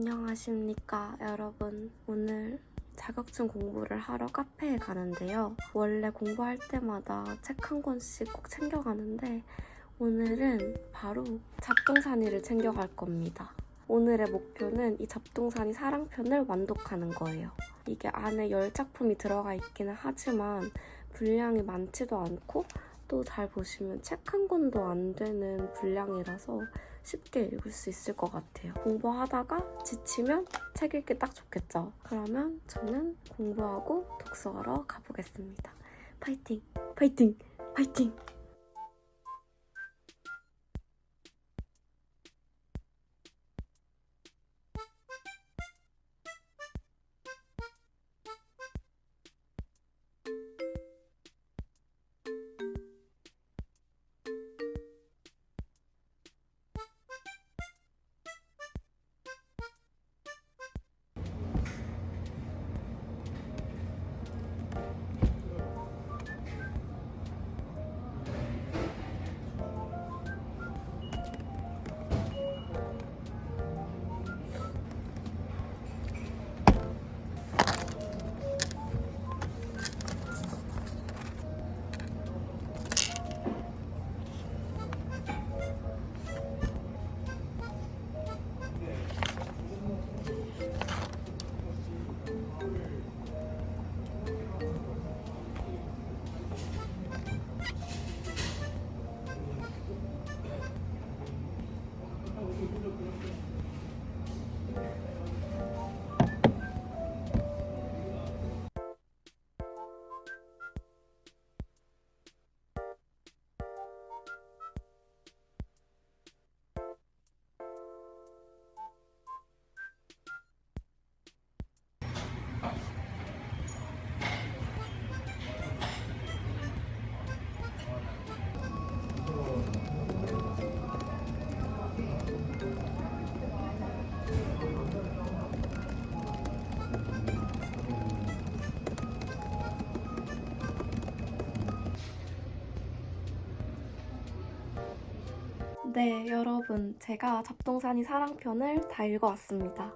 안녕하십니까 여러분. 오늘 자격증 공부를 하러 카페에 가는데요. 원래 공부할 때마다 책 한 권씩 꼭 챙겨가는데 오늘은 바로 잡동사니를 챙겨갈 겁니다. 오늘의 목표는 이 잡동사니 사랑편을 완독하는 거예요. 이게 안에 10작품이 들어가 있기는 하지만 분량이 많지도 않고 또 잘 보시면 책 한 권도 안 되는 분량이라서 쉽게 읽을 수 있을 것 같아요. 공부하다가 지치면 책 읽기 딱 좋겠죠. 그러면 저는 공부하고 독서하러 가보겠습니다. 파이팅! 파이팅! 파이팅! 네, 여러분. 제가 잡동사니 사랑편을 다 읽어왔습니다.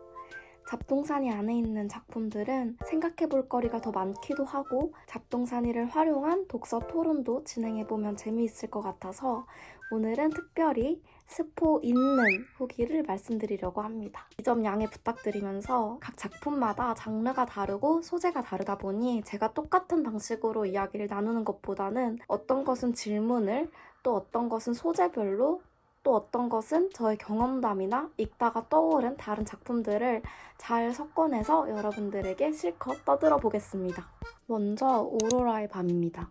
잡동사니 안에 있는 작품들은 생각해 볼 거리가 더 많기도 하고 잡동사니를 활용한 독서 토론도 진행해 보면 재미있을 것 같아서 오늘은 특별히 스포 있는 후기를 말씀드리려고 합니다. 이 점 양해 부탁드리면서 각 작품마다 장르가 다르고 소재가 다르다 보니 제가 똑같은 방식으로 이야기를 나누는 것보다는 어떤 것은 질문을 또 어떤 것은 소재별로 또 어떤 것은 저의 경험담이나 읽다가 떠오른 다른 작품들을 잘 섞어내서 여러분들에게 실컷 떠들어 보겠습니다. 먼저 오로라의 밤입니다.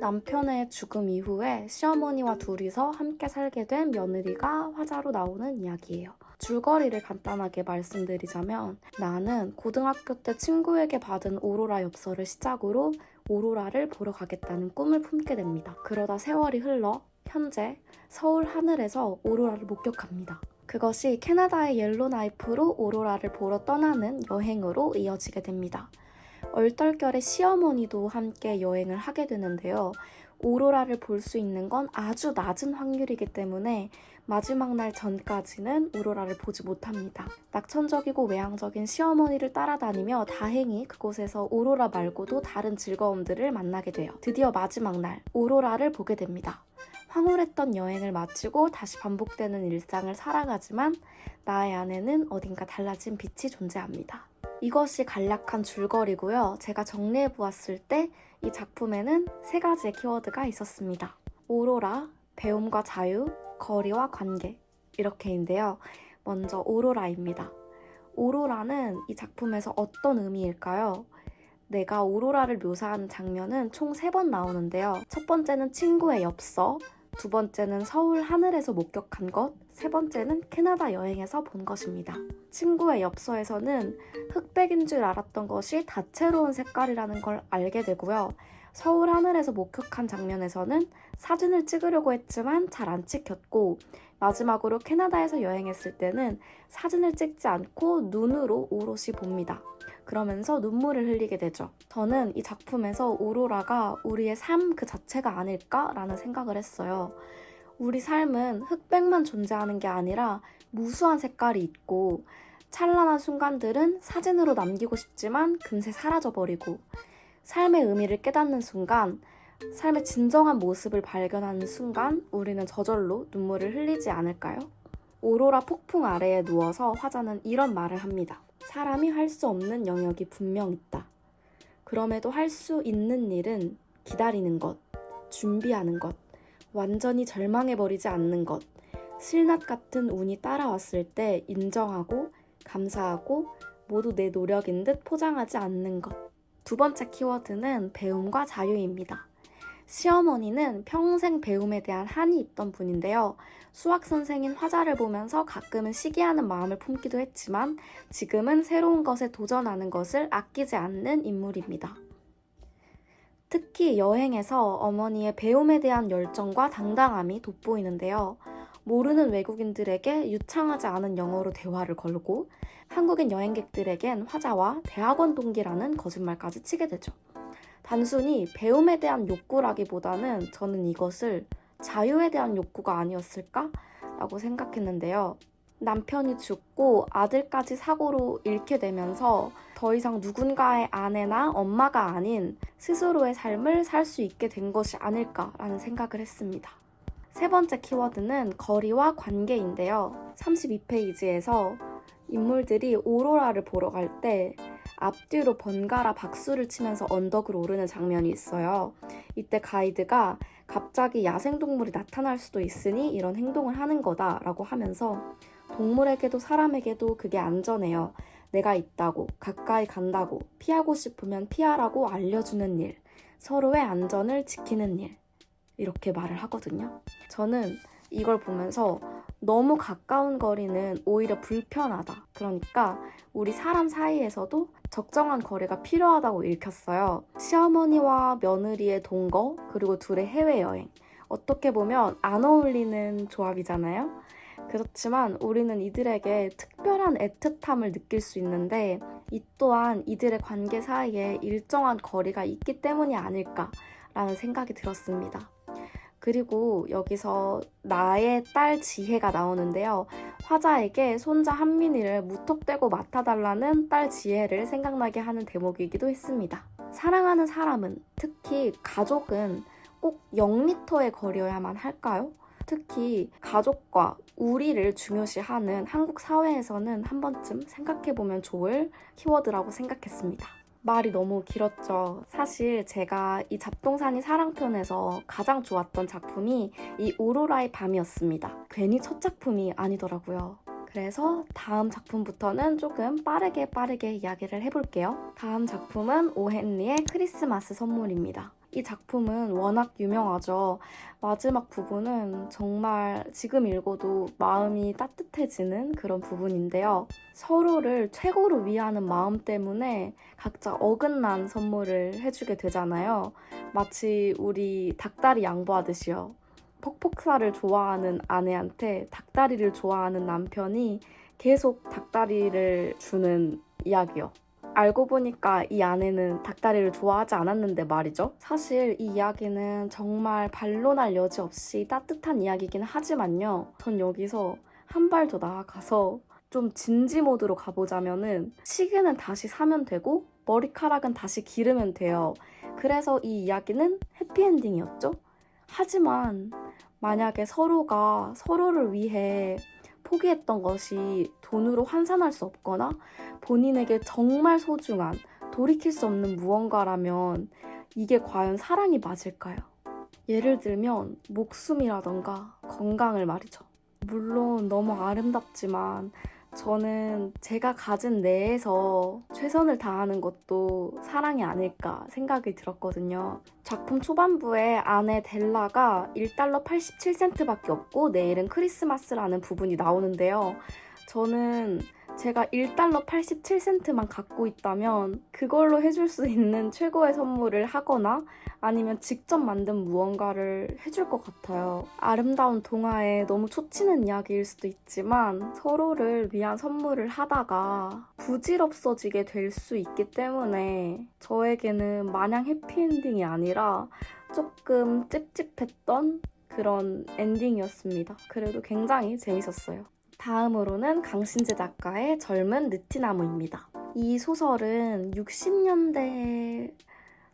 남편의 죽음 이후에 시어머니와 둘이서 함께 살게 된 며느리가 화자로 나오는 이야기예요. 줄거리를 간단하게 말씀드리자면 나는 고등학교 때 친구에게 받은 오로라 엽서를 시작으로 오로라를 보러 가겠다는 꿈을 품게 됩니다. 그러다 세월이 흘러 현재 서울 하늘에서 오로라를 목격합니다. 그것이 캐나다의 옐로나이프로 오로라를 보러 떠나는 여행으로 이어지게 됩니다. 얼떨결에 시어머니도 함께 여행을 하게 되는데요. 오로라를 볼 수 있는 건 아주 낮은 확률이기 때문에 마지막 날 전까지는 오로라를 보지 못합니다. 낙천적이고 외향적인 시어머니를 따라다니며 다행히 그곳에서 오로라 말고도 다른 즐거움들을 만나게 돼요. 드디어 마지막 날 오로라를 보게 됩니다. 황홀했던 여행을 마치고 다시 반복되는 일상을 살아가지만 나의 안에는 어딘가 달라진 빛이 존재합니다. 이것이 간략한 줄거리고요. 제가 정리해 보았을 때 이 작품에는 세 가지의 키워드가 있었습니다. 오로라, 배움과 자유, 거리와 관계. 이렇게인데요. 먼저 오로라입니다. 오로라는 이 작품에서 어떤 의미일까요? 내가 오로라를 묘사하는 장면은 총 세 번 나오는데요. 첫 번째는 친구의 엽서, 두 번째는 서울 하늘에서 목격한 것, 세 번째는 캐나다 여행에서 본 것입니다. 친구의 엽서에서는 흑백인 줄 알았던 것이 다채로운 색깔이라는 걸 알게 되고요. 서울 하늘에서 목격한 장면에서는 사진을 찍으려고 했지만 잘 안 찍혔고, 마지막으로 캐나다에서 여행했을 때는 사진을 찍지 않고 눈으로 오롯이 봅니다. 그러면서 눈물을 흘리게 되죠. 저는 이 작품에서 오로라가 우리의 삶 그 자체가 아닐까라는 생각을 했어요. 우리 삶은 흑백만 존재하는 게 아니라 무수한 색깔이 있고 찬란한 순간들은 사진으로 남기고 싶지만 금세 사라져버리고 삶의 의미를 깨닫는 순간, 삶의 진정한 모습을 발견하는 순간 우리는 저절로 눈물을 흘리지 않을까요? 오로라 폭풍 아래에 누워서 화자는 이런 말을 합니다. 사람이 할 수 없는 영역이 분명 있다. 그럼에도 할 수 있는 일은 기다리는 것, 준비하는 것, 완전히 절망해버리지 않는 것, 실낱 같은 운이 따라왔을 때 인정하고 감사하고 모두 내 노력인 듯 포장하지 않는 것. 두 번째 키워드는 배움과 자유입니다. 시어머니는 평생 배움에 대한 한이 있던 분인데요. 수학 선생인 화자를 보면서 가끔은 시기하는 마음을 품기도 했지만 지금은 새로운 것에 도전하는 것을 아끼지 않는 인물입니다. 특히 여행에서 어머니의 배움에 대한 열정과 당당함이 돋보이는데요. 모르는 외국인들에게 유창하지 않은 영어로 대화를 걸고 한국인 여행객들에겐 화자와 대학원 동기라는 거짓말까지 치게 되죠. 단순히 배움에 대한 욕구라기보다는 저는 이것을 자유에 대한 욕구가 아니었을까? 라고 생각했는데요. 남편이 죽고 아들까지 사고로 잃게 되면서 더 이상 누군가의 아내나 엄마가 아닌 스스로의 삶을 살 수 있게 된 것이 아닐까라는 생각을 했습니다. 세 번째 키워드는 거리와 관계인데요. 32페이지에서 인물들이 오로라를 보러 갈 때 앞뒤로 번갈아 박수를 치면서 언덕을 오르는 장면이 있어요. 이때 가이드가 갑자기 야생동물이 나타날 수도 있으니 이런 행동을 하는 거다라고 하면서 동물에게도 사람에게도 그게 안전해요. 내가 있다고, 가까이 간다고, 피하고 싶으면 피하라고 알려주는 일, 서로의 안전을 지키는 일. 이렇게 말을 하거든요. 저는 이걸 보면서 너무 가까운 거리는 오히려 불편하다. 그러니까 우리 사람 사이에서도 적정한 거리가 필요하다고 읽혔어요. 시어머니와 며느리의 동거, 그리고 둘의 해외여행. 어떻게 보면 안 어울리는 조합이잖아요. 그렇지만 우리는 이들에게 특별한 애틋함을 느낄 수 있는데 이 또한 이들의 관계 사이에 일정한 거리가 있기 때문이 아닐까라는 생각이 들었습니다. 그리고 여기서 나의 딸 지혜가 나오는데요. 화자에게 손자 한민이를 무턱대고 맡아달라는 딸 지혜를 생각나게 하는 대목이기도 했습니다. 사랑하는 사람은, 특히 가족은 꼭 0미터의 거리여야만 할까요? 특히 가족과 우리를 중요시하는 한국 사회에서는 한 번쯤 생각해보면 좋을 키워드라고 생각했습니다. 말이 너무 길었죠. 사실 제가 이 잡동사니 사랑편에서 가장 좋았던 작품이 이 오로라의 밤이었습니다. 괜히 첫 작품이 아니더라고요. 그래서 다음 작품부터는 조금 빠르게 빠르게 이야기를 해볼게요. 다음 작품은 오헨리의 크리스마스 선물입니다. 이 작품은 워낙 유명하죠. 마지막 부분은 정말 지금 읽어도 마음이 따뜻해지는 그런 부분인데요. 서로를 최고로 위하는 마음 때문에 각자 어긋난 선물을 해주게 되잖아요. 마치 우리 닭다리 양보하듯이요. 퍽퍽살을 좋아하는 아내한테 닭다리를 좋아하는 남편이 계속 닭다리를 주는 이야기요. 알고 보니까 이 아내는 닭다리를 좋아하지 않았는데 말이죠. 사실 이 이야기는 정말 반론할 여지 없이 따뜻한 이야기긴 하지만요. 전 여기서 한 발 더 나아가서 좀 진지 모드로 가보자면은 시계는 다시 사면 되고 머리카락은 다시 기르면 돼요. 그래서 이 이야기는 해피엔딩이었죠. 하지만 만약에 서로가 서로를 위해 포기했던 것이 돈으로 환산할 수 없거나 본인에게 정말 소중한 돌이킬 수 없는 무언가라면 이게 과연 사랑이 맞을까요? 예를 들면 목숨이라던가 건강을 말이죠. 물론 너무 아름답지만 저는 제가 가진 내에서 최선을 다하는 것도 사랑이 아닐까 생각이 들었거든요. 작품 초반부에 아내 델라가 1달러 87센트밖에 없고 내일은 크리스마스라는 부분이 나오는데요. 저는 제가 1달러 87센트만 갖고 있다면 그걸로 해줄 수 있는 최고의 선물을 하거나 아니면 직접 만든 무언가를 해줄 것 같아요. 아름다운 동화에 너무 초치는 이야기일 수도 있지만 서로를 위한 선물을 하다가 부질없어지게 될 수 있기 때문에 저에게는 마냥 해피엔딩이 아니라 조금 찝찝했던 그런 엔딩이었습니다. 그래도 굉장히 재밌었어요. 다음으로는 강신재 작가의 젊은 느티나무입니다. 이 소설은 60년대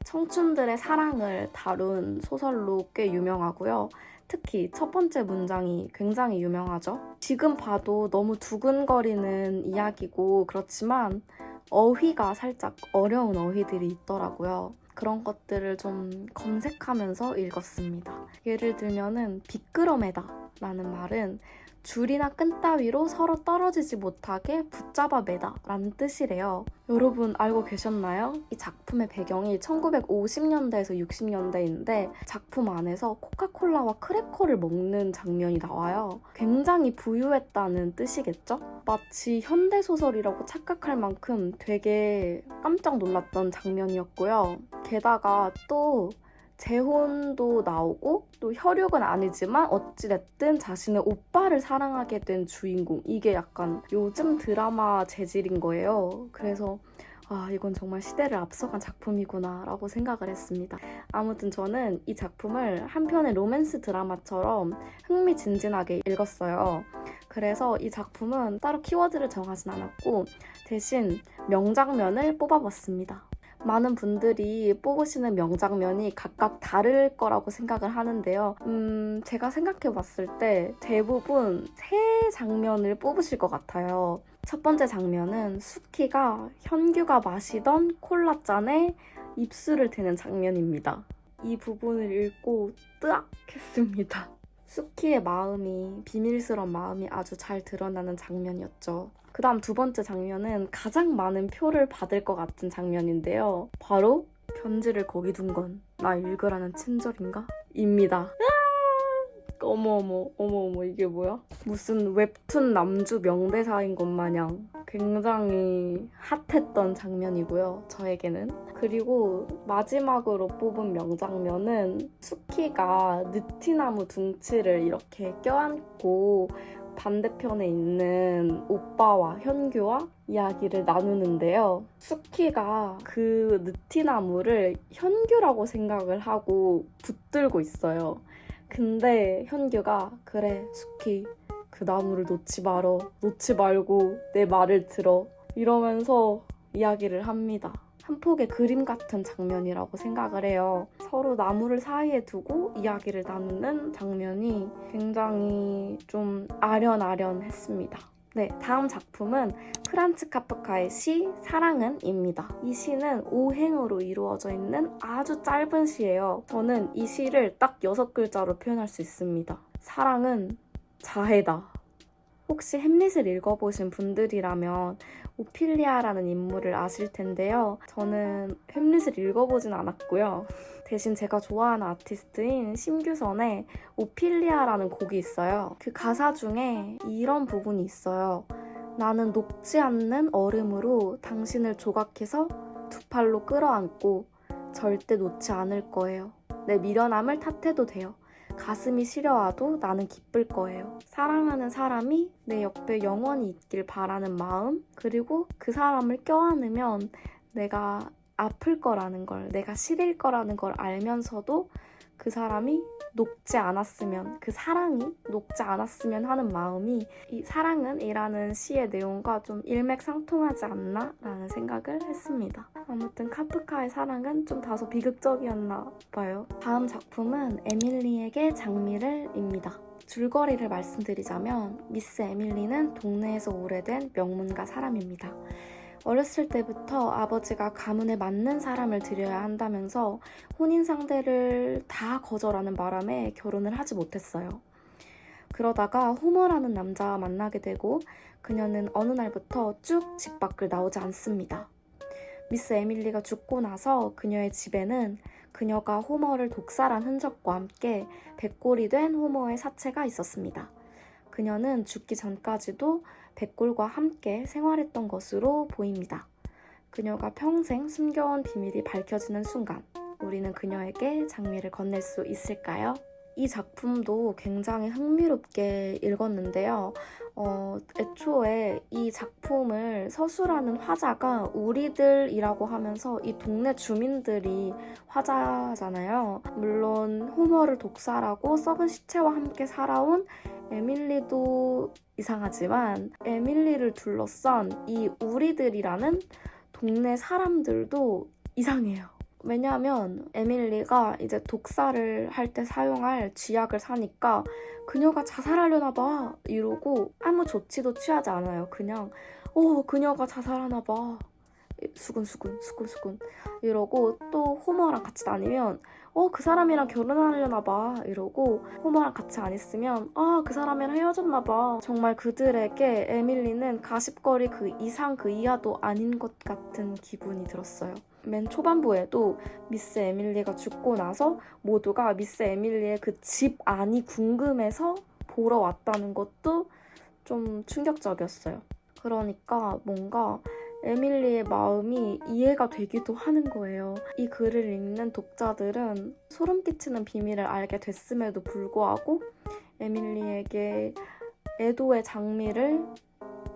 청춘들의 사랑을 다룬 소설로 꽤 유명하고요. 특히 첫 번째 문장이 굉장히 유명하죠. 지금 봐도 너무 두근거리는 이야기고 그렇지만 어휘가 살짝 어려운 어휘들이 있더라고요. 그런 것들을 좀 검색하면서 읽었습니다. 예를 들면은 비끄러매다 라는 말은 줄이나 끈 따위로 서로 떨어지지 못하게 붙잡아 매다 라는 뜻이래요. 여러분 알고 계셨나요? 이 작품의 배경이 1950년대에서 60년대인데 작품 안에서 코카콜라와 크래커를 먹는 장면이 나와요. 굉장히 부유했다는 뜻이겠죠? 마치 현대소설이라고 착각할 만큼 되게 깜짝 놀랐던 장면이었고요. 게다가 또 재혼도 나오고 또 혈육은 아니지만 어찌됐든 자신의 오빠를 사랑하게 된 주인공 이게 약간 요즘 드라마 재질인 거예요. 그래서 아 이건 정말 시대를 앞서간 작품이구나 라고 생각을 했습니다. 아무튼 저는 이 작품을 한편의 로맨스 드라마처럼 흥미진진하게 읽었어요. 그래서 이 작품은 따로 키워드를 정하진 않았고 대신 명장면을 뽑아봤습니다. 많은 분들이 뽑으시는 명장면이 각각 다를 거라고 생각을 하는데요. 음, 제가 생각해 봤을 때 대부분 세 장면을 뽑으실 것 같아요. 첫 번째 장면은 수키가 현규가 마시던 콜라잔에 입술을 대는 장면입니다. 이 부분을 읽고 뜨악 했습니다. 수키의 마음이, 비밀스러운 마음이 아주 잘 드러나는 장면이었죠. 그 다음 두 번째 장면은 가장 많은 표를 받을 것 같은 장면인데요. 바로 편지를 거기 둔 건 나 읽으라는 친절인가? 입니다. 어머 어머, 어머 어머, 이게 뭐야? 무슨 웹툰 남주 명대사인 것 마냥 굉장히 핫했던 장면이고요, 저에게는. 그리고 마지막으로 뽑은 명장면은 수키가 느티나무 둥치를 이렇게 껴안고 반대편에 있는 오빠와 현규와 이야기를 나누는데요. 수키가 그 느티나무를 현규라고 생각을 하고 붙들고 있어요. 근데 현규가 그래 수키 그 나무를 놓지 말어 놓지 말고 내 말을 들어 이러면서 이야기를 합니다. 한 폭의 그림 같은 장면이라고 생각을 해요. 서로 나무를 사이에 두고 이야기를 나누는 장면이 굉장히 좀 아련아련했습니다. 네, 다음 작품은 프란츠 카프카의 시 사랑은입니다. 이 시는 5행으로 이루어져 있는 아주 짧은 시예요. 저는 이 시를 딱 6글자로 표현할 수 있습니다. 사랑은 자해다. 혹시 햄릿을 읽어보신 분들이라면 오피리아라는 인물을 아실 텐데요. 저는 햄릿을 읽어보진 않았고요. 대신 제가 좋아하는 아티스트인 심규선의 오피리아라는 곡이 있어요. 그 가사 중에 이런 부분이 있어요. 나는 녹지 않는 얼음으로 당신을 조각해서 두 팔로 끌어안고 절대 놓지 않을 거예요. 내 미련함을 탓해도 돼요. 가슴이 시려와도 나는 기쁠 거예요. 사랑하는 사람이 내 옆에 영원히 있길 바라는 마음, 그리고 그 사람을 껴안으면 내가 아플 거라는 걸, 내가 시릴 거라는 걸 알면서도 그 사람이 녹지 않았으면, 그 사랑이 녹지 않았으면 하는 마음이 이 사랑은 이라는 시의 내용과 좀 일맥상통하지 않나? 라는 생각을 했습니다. 아무튼 카프카의 사랑은 좀 다소 비극적이었나 봐요. 다음 작품은 에밀리에게 장미를입니다. 줄거리를 말씀드리자면 미스 에밀리는 동네에서 오래된 명문가 사람입니다. 어렸을 때부터 아버지가 가문에 맞는 사람을 들여야 한다면서 혼인 상대를 다 거절하는 바람에 결혼을 하지 못했어요. 그러다가 호머라는 남자와 만나게 되고 그녀는 어느 날부터 쭉 집 밖을 나오지 않습니다. 미스 에밀리가 죽고 나서 그녀의 집에는 그녀가 호머를 독살한 흔적과 함께 백골이 된 호머의 사체가 있었습니다. 그녀는 죽기 전까지도 백골과 함께 생활했던 것으로 보입니다. 그녀가 평생 숨겨온 비밀이 밝혀지는 순간, 우리는 그녀에게 장미를 건넬 수 있을까요? 이 작품도 굉장히 흥미롭게 읽었는데요. 어, 애초에 이 작품을 서술하는 화자가 우리들이라고 하면서 이 동네 주민들이 화자잖아요. 물론 호머를 독살하고 썩은 시체와 함께 살아온 에밀리도 이상하지만 에밀리를 둘러싼 이 우리들이라는 동네 사람들도 이상해요. 왜냐하면 에밀리가 이제 독사를 할 때 사용할 쥐약을 사니까 그녀가 자살하려나 봐 이러고 아무 조치도 취하지 않아요. 그냥 어 그녀가 자살하나 봐 수근수근 수근수근 이러고 또 호머랑 같이 다니면 어 그 사람이랑 결혼하려나 봐 이러고 호머랑 같이 안 있으면 아 그 사람이랑 헤어졌나 봐 정말 그들에게 에밀리는 가십거리 그 이상 그 이하도 아닌 것 같은 기분이 들었어요. 맨 초반부에도 미스 에밀리가 죽고 나서 모두가 미스 에밀리의 그 집 안이 궁금해서 보러 왔다는 것도 좀 충격적이었어요. 그러니까 뭔가 에밀리의 마음이 이해가 되기도 하는 거예요. 이 글을 읽는 독자들은 소름 끼치는 비밀을 알게 됐음에도 불구하고 에밀리에게 애도의 장미를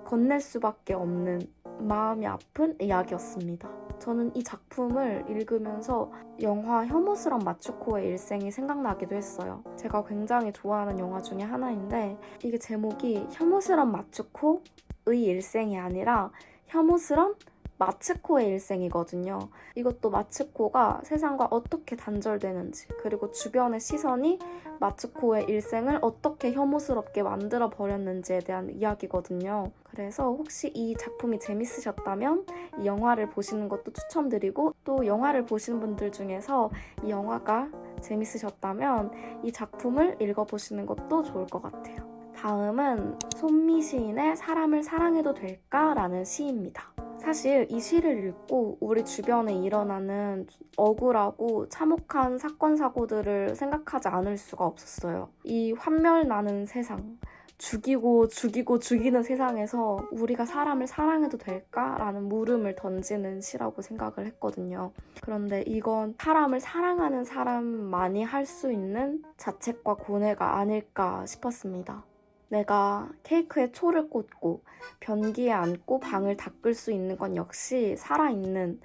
건넬 수밖에 없는 마음이 아픈 이야기였습니다. 저는 이 작품을 읽으면서 영화 혐오스런 마츠코의 일생이 생각나기도 했어요. 제가 굉장히 좋아하는 영화 중에 하나인데 이게 제목이 혐오스런 마츠코의 일생이 아니라 혐오스런 마츠코의 일생이거든요. 이것도 마츠코가 세상과 어떻게 단절되는지, 그리고 주변의 시선이 마츠코의 일생을 어떻게 혐오스럽게 만들어 버렸는지에 대한 이야기거든요. 그래서 혹시 이 작품이 재밌으셨다면 이 영화를 보시는 것도 추천드리고 또 영화를 보신 분들 중에서 이 영화가 재밌으셨다면 이 작품을 읽어보시는 것도 좋을 것 같아요. 다음은 손미 시인의 사람을 사랑해도 될까라는 시입니다. 사실 이 시를 읽고 우리 주변에 일어나는 억울하고 참혹한 사건 사고들을 생각하지 않을 수가 없었어요. 이 환멸 나는 세상, 죽이고 죽이고 죽이는 세상에서 우리가 사람을 사랑해도 될까라는 물음을 던지는 시라고 생각을 했거든요. 그런데 이건 사람을 사랑하는 사람만이 할 수 있는 자책과 고뇌가 아닐까 싶었습니다. 내가 케이크에 초를 꽂고 변기에 앉고 방을 닦을 수 있는 건 역시 살아있는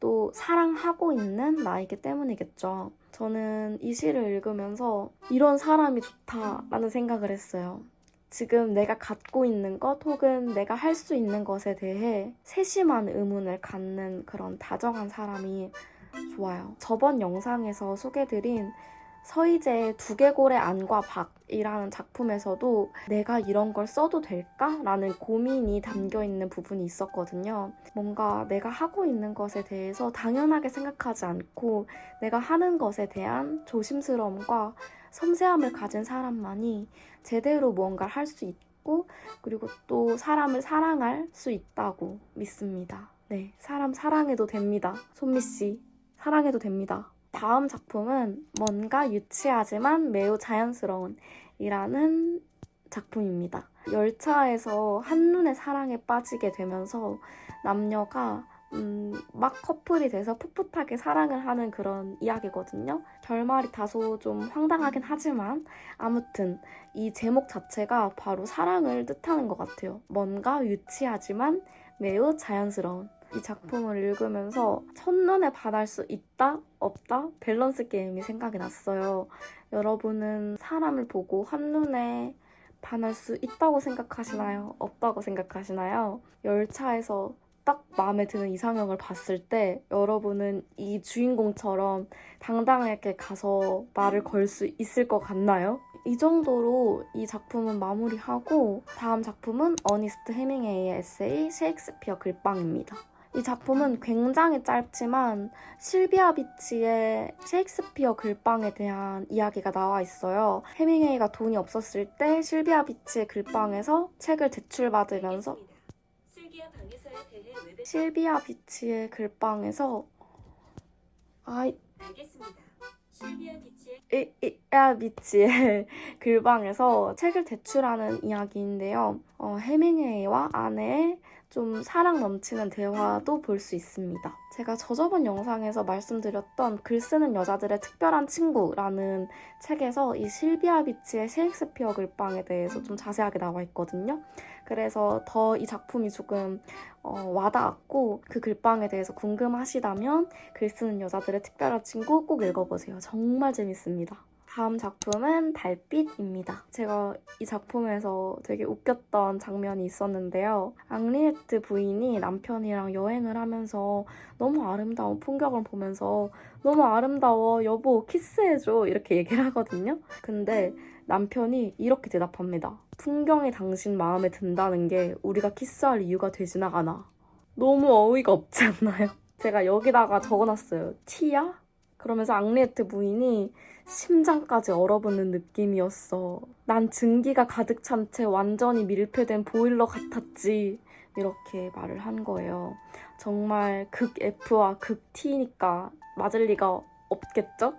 또 사랑하고 있는 나이기 때문이겠죠. 저는 이 시를 읽으면서 이런 사람이 좋다라는 생각을 했어요. 지금 내가 갖고 있는 것 혹은 내가 할 수 있는 것에 대해 세심한 의문을 갖는 그런 다정한 사람이 좋아요. 저번 영상에서 소개드린 서희재의 두개골의 안과 박이라는 작품에서도 내가 이런 걸 써도 될까? 라는 고민이 담겨 있는 부분이 있었거든요. 뭔가 내가 하고 있는 것에 대해서 당연하게 생각하지 않고 내가 하는 것에 대한 조심스러움과 섬세함을 가진 사람만이 제대로 무언가를 할 수 있고 그리고 또 사람을 사랑할 수 있다고 믿습니다. 네, 사람 사랑해도 됩니다. 손미 씨, 사랑해도 됩니다. 다음 작품은 뭔가 유치하지만 매우 자연스러운 이라는 작품입니다. 열차에서 한눈에 사랑에 빠지게 되면서 남녀가 음, 막 커플이 돼서 풋풋하게 사랑을 하는 그런 이야기거든요. 결말이 다소 좀 황당하긴 하지만 아무튼 이 제목 자체가 바로 사랑을 뜻하는 것 같아요. 뭔가 유치하지만 매우 자연스러운 이 작품을 읽으면서 첫눈에 반할 수 있다? 없다? 밸런스 게임이 생각이 났어요. 여러분은 사람을 보고 한눈에 반할 수 있다고 생각하시나요? 없다고 생각하시나요? 열차에서 딱 마음에 드는 이상형을 봤을 때 여러분은 이 주인공처럼 당당하게 가서 말을 걸 수 있을 것 같나요? 이 정도로 이 작품은 마무리하고 다음 작품은 어니스트 해밍웨이의 에세이 셰익스피어 글빵입니다. 이 작품은 굉장히 짧지만 실비아 비치의 셰익스피어 글빵에 대한 이야기가 나와 있어요. 해밍웨이가 돈이 없었을 때 실비아 비치의 글빵에서 책을 웹에 실비아 비치의 글빵에서 아이 알겠습니다. 실비아 비치의 이, 이, 야, 비치의 글방에서 책을 제출하는 이야기인데요. 어, 해밍웨이와 아내의 좀 사랑 넘치는 대화도 볼 수 있습니다. 제가 저저번 영상에서 말씀드렸던 글 쓰는 여자들의 특별한 친구라는 책에서 이 실비아 비치의 셰익스피어 글방에 대해서 좀 자세하게 나와 있거든요. 그래서 더 이 작품이 조금 어, 와닿았고 그 글방에 대해서 궁금하시다면 글 쓰는 여자들의 특별한 친구 꼭 읽어보세요. 정말 재밌습니다. 다음 작품은 달빛입니다. 제가 이 작품에서 되게 웃겼던 장면이 있었는데요. 앙리에트 부인이 남편이랑 여행을 하면서 너무 아름다운 풍경을 보면서 너무 아름다워 여보 키스해줘 이렇게 얘기를 하거든요. 근데 남편이 이렇게 대답합니다. 풍경이 당신 마음에 든다는 게 우리가 키스할 이유가 되진 않아. 너무 어이가 없지 않나요? 제가 여기다가 적어놨어요. 티야? 그러면서 앙리에트 부인이 심장까지 얼어붙는 느낌이었어. 난 증기가 가득 찬 채 완전히 밀폐된 보일러 같았지. 이렇게 말을 한 거예요. 정말 극 F와 극 T니까 맞을 리가 없겠죠?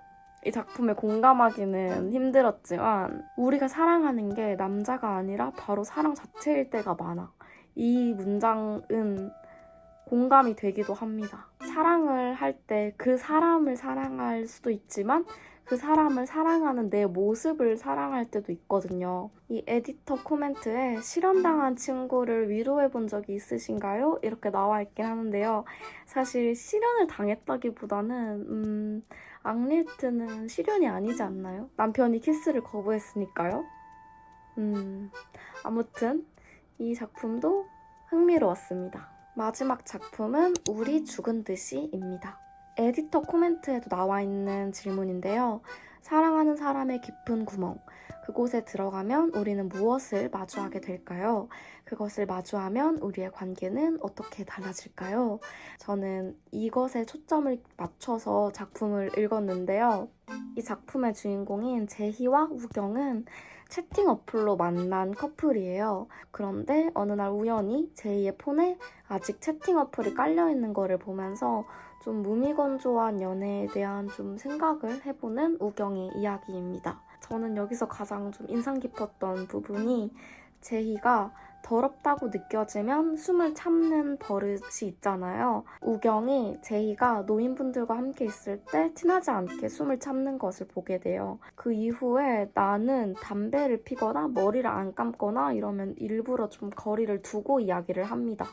이 작품에 공감하기는 힘들었지만 우리가 사랑하는 게 남자가 아니라 바로 사랑 자체일 때가 많아. 이 문장은 공감이 되기도 합니다. 사랑을 할 때 그 사람을 사랑할 수도 있지만 그 사람을 사랑하는 내 모습을 사랑할 때도 있거든요. 이 에디터 코멘트에 실현당한 친구를 위로해 본 적이 있으신가요? 이렇게 나와 있긴 하는데요. 사실 실현을 당했다기보다는 음, 앙리에트는 실현이 아니지 않나요? 남편이 키스를 거부했으니까요. 음, 아무튼 이 작품도 흥미로웠습니다. 마지막 작품은 우리 죽은 듯이입니다. 에디터 코멘트에도 나와 있는 질문인데요. 사랑하는 사람의 깊은 구멍. 그곳에 들어가면 우리는 무엇을 마주하게 될까요? 그것을 마주하면 우리의 관계는 어떻게 달라질까요? 저는 이것에 초점을 맞춰서 작품을 읽었는데요. 이 작품의 주인공인 제희와 우경은 채팅 어플로 만난 커플이에요. 그런데 어느 날 우연히 제이의 폰에 아직 채팅 어플이 깔려 있는 거를 보면서 좀 무미건조한 연애에 대한 좀 생각을 해보는 우경의 이야기입니다. 저는 여기서 가장 좀 인상 깊었던 부분이 제희가 더럽다고 느껴지면 숨을 참는 버릇이 있잖아요. 우경이 제이가 노인분들과 함께 있을 때 티나지 않게 숨을 참는 것을 보게 돼요. 그 이후에 나는 담배를 피거나 머리를 안 감거나 이러면 일부러 좀 거리를 두고 이야기를 합니다.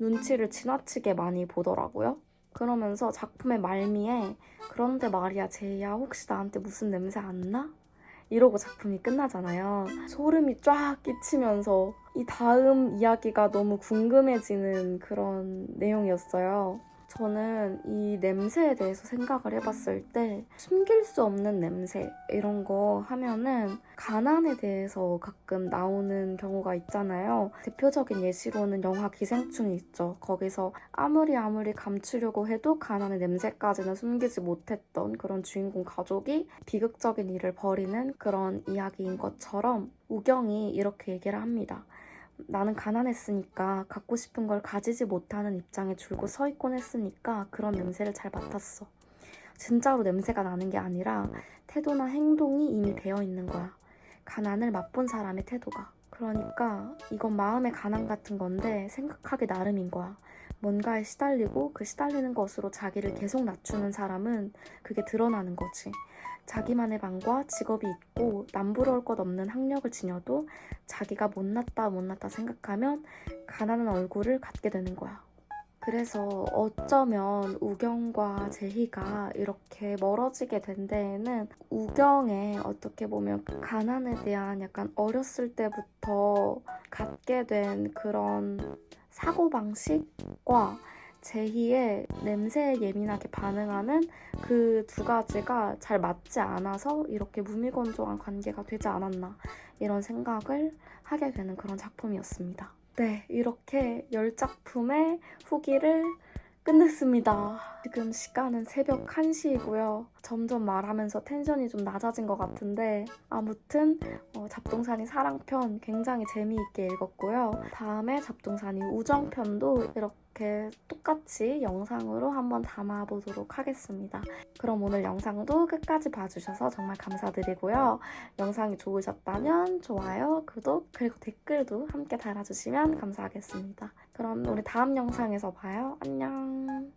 눈치를 지나치게 많이 보더라고요. 그러면서 작품의 말미에 그런데 말이야 제이야 혹시 나한테 무슨 냄새 안 나? 이러고 작품이 끝나잖아요. 소름이 쫙 끼치면서 이 다음 이야기가 너무 궁금해지는 그런 내용이었어요. 저는 이 냄새에 대해서 생각을 해봤을 때 숨길 수 없는 냄새 이런 거 하면은 가난에 대해서 가끔 나오는 경우가 있잖아요. 대표적인 예시로는 영화 기생충이 있죠. 거기서 아무리 아무리 감추려고 해도 가난의 냄새까지는 숨기지 못했던 그런 주인공 가족이 비극적인 일을 벌이는 그런 이야기인 것처럼 우경이 이렇게 얘기를 합니다. 나는 가난했으니까 갖고 싶은 걸 가지지 못하는 입장에 줄곧 서 있곤 했으니까 그런 냄새를 잘 맡았어. 진짜로 냄새가 나는 게 아니라 태도나 행동이 이미 배어 있는 거야. 가난을 맛본 사람의 태도가. 그러니까 이건 마음의 가난 같은 건데 생각하기 나름인 거야. 뭔가에 시달리고 그 시달리는 것으로 자기를 계속 낮추는 사람은 그게 드러나는 거지. 자기만의 방과 직업이 있고 남부러울 것 없는 학력을 지녀도 자기가 못났다 못났다 생각하면 가난한 얼굴을 갖게 되는 거야. 그래서 어쩌면 우경과 제희가 이렇게 멀어지게 된 데에는 우경의 어떻게 보면 그 가난에 대한 약간 어렸을 때부터 갖게 된 그런 사고방식과 제희의 냄새에 예민하게 반응하는 그 두 가지가 잘 맞지 않아서 이렇게 무미건조한 관계가 되지 않았나 이런 생각을 하게 되는 그런 작품이었습니다. 네, 이렇게 열 작품의 후기를 끝냈습니다. 지금 시간은 새벽 1시이고요. 점점 말하면서 텐션이 좀 낮아진 것 같은데 아무튼 어, 잡동사니 사랑편 굉장히 재미있게 읽었고요. 다음에 잡동사니 우정편도 이렇게 똑같이 영상으로 한번 담아보도록 하겠습니다. 그럼 오늘 영상도 끝까지 봐주셔서 정말 감사드리고요. 영상이 좋으셨다면 좋아요, 구독, 그리고 댓글도 함께 달아주시면 감사하겠습니다. 그럼 우리 다음 영상에서 봐요. 안녕.